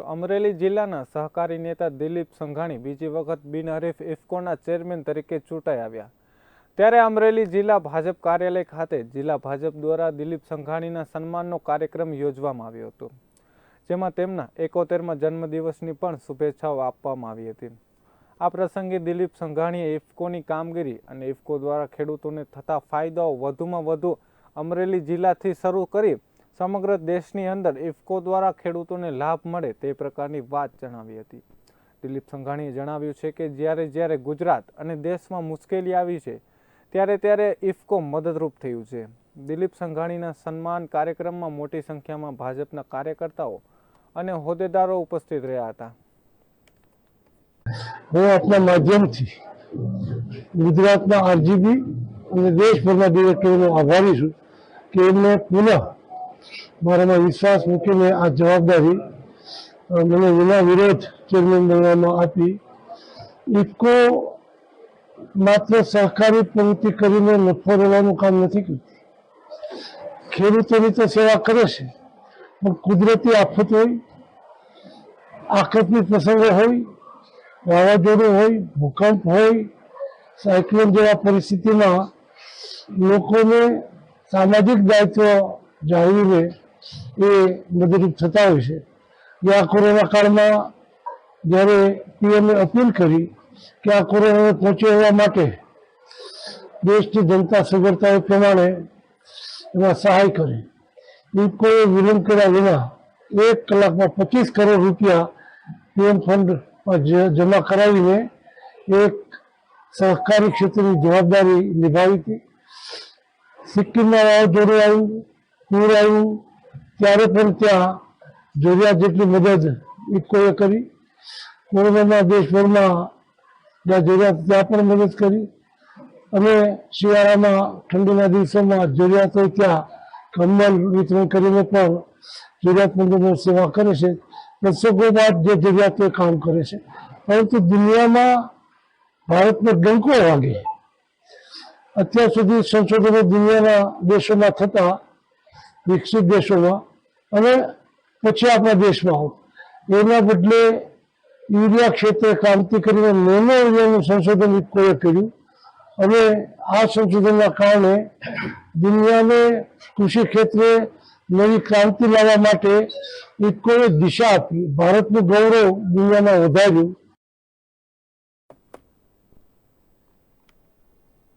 તો અમરેલી જિલ્લાના સહકારી નેતા દિલીપ સંઘાણી બીજી વખત બિનહરીફ ઇફકોના ચેરમેન તરીકે ચૂંટાઈ આવ્યા. ત્યારે અમરેલી જિલ્લા ભાજપ કાર્યાલય ખાતે જિલ્લા ભાજપ દ્વારા દિલીપ સંઘાણીના સન્માનનો કાર્યક્રમ યોજવામાં આવ્યો હતો, જેમાં તેમના એકોતેરમાં જન્મદિવસની પણ શુભેચ્છાઓ આપવામાં આવી હતી. આ પ્રસંગે દિલીપ સંઘાણીએ ઇફકોની કામગીરી અને ઇફકો દ્વારા ખેડૂતોને થતા ફાયદાઓ વધુમાં વધુ અમરેલી જિલ્લાથી શરૂ કરી સમગ્ર દેશની અંદર ઇફકો દ્વારા ખેડૂતોને લાભ મળે તે પ્રકારની વાત જણાવી હતી. દિલીપ સંઘાણીએ જણાવ્યું છે કે જ્યારે જ્યારે ગુજરાત અને દેશમાં મુશ્કેલી આવી છે, ત્યારે ત્યારે ઇફકો મદદરૂપ થયું છે. દિલીપ સંઘાણીના સન્માન કાર્યક્રમમાં મોટી સંખ્યામાં ભાજપના કાર્યકર્તાઓ અને હોદ્દેદારો ઉપસ્થિત રહ્યા હતા. હું આપના માધ્યમથી ગુજરાતના આરજીબી અને દેશભરના ડિરેક્ટરોનો આભારી છું કે એમને પુનઃ મારામાં વિશ્વાસ મૂકીને આ જવાબદારી મને વિના વિરોધ ચેરમેન બનવામાં આપી. ઇફકો માત્ર સહકારી પ્રવૃત્તિ કરીને નફો લેવાનું કામ નથી કરતી. ખેડૂતોની તો સેવા કરે છે, પણ કુદરતી આફત હોય, આકસ્મિક પ્રસંગો હોય, વાવાઝોડું હોય, ભૂકંપ હોય, સાયક્લોન જેવા પરિસ્થિતિમાં લોકોને સામાજિક દાયિત્વ જાળવીને એ મદદરૂપ થતા હોય છે. જે આ કોરોના કાળમાં જ્યારે પીએમએ અપીલ કરી કે આ કોરોનાને પહોંચી વળવા માટે દેશની જનતા સગવડતાઓ પ્રમાણે એમાં સહાય કરે. એ કોઈ વિલંબ કર્યા વિના એક કલાકમાં પચીસ કરોડ રૂપિયા પીએમ ફંડમાં જમા કરાવીને એક સહકારી ક્ષેત્રની જવાબદારી નિભાવી હતી. સિક્કિમમાં વાવાઝોડું આવ્યું પૂર આવ્યું ત્યારે પણ ત્યાં જરૂરિયાત જેટલી મદદ ઇફકોએ કરી. કોરોનાના દેશભરમાં જ્યાં જરૂરિયાત ત્યાં પણ મદદ કરી. અને શિયાળામાં ઠંડીના દિવસોમાં જરૂરિયાત હોય ત્યાં કંબલ વિતરણ કરીને પણ જરૂરિયાતમંદોની સેવા કરે છે. દર્શકો બાદ જે જરૂરિયાતો કામ કરે છે. પરંતુ દુનિયામાં ભારતને ડંકો વાગે. અત્યાર સુધી સંશોધનો દુનિયાના દેશોમાં થતા વિકસિત દેશોમાં અને પછી આપણા દેશમાં એના બદલે યુરિયા ક્ષેત્રે ક્રાંતિ કરીને નેનો યુરિયાનું સંશોધન ઇફકોએ કર્યું. અને આ સંશોધનના કારણે દુનિયાને કૃષિ ક્ષેત્રે નવી ક્રાંતિ લાવવા માટે ઇફકોએ દિશા આપી. ભારતનું ગૌરવ દુનિયામાં વધાર્યું.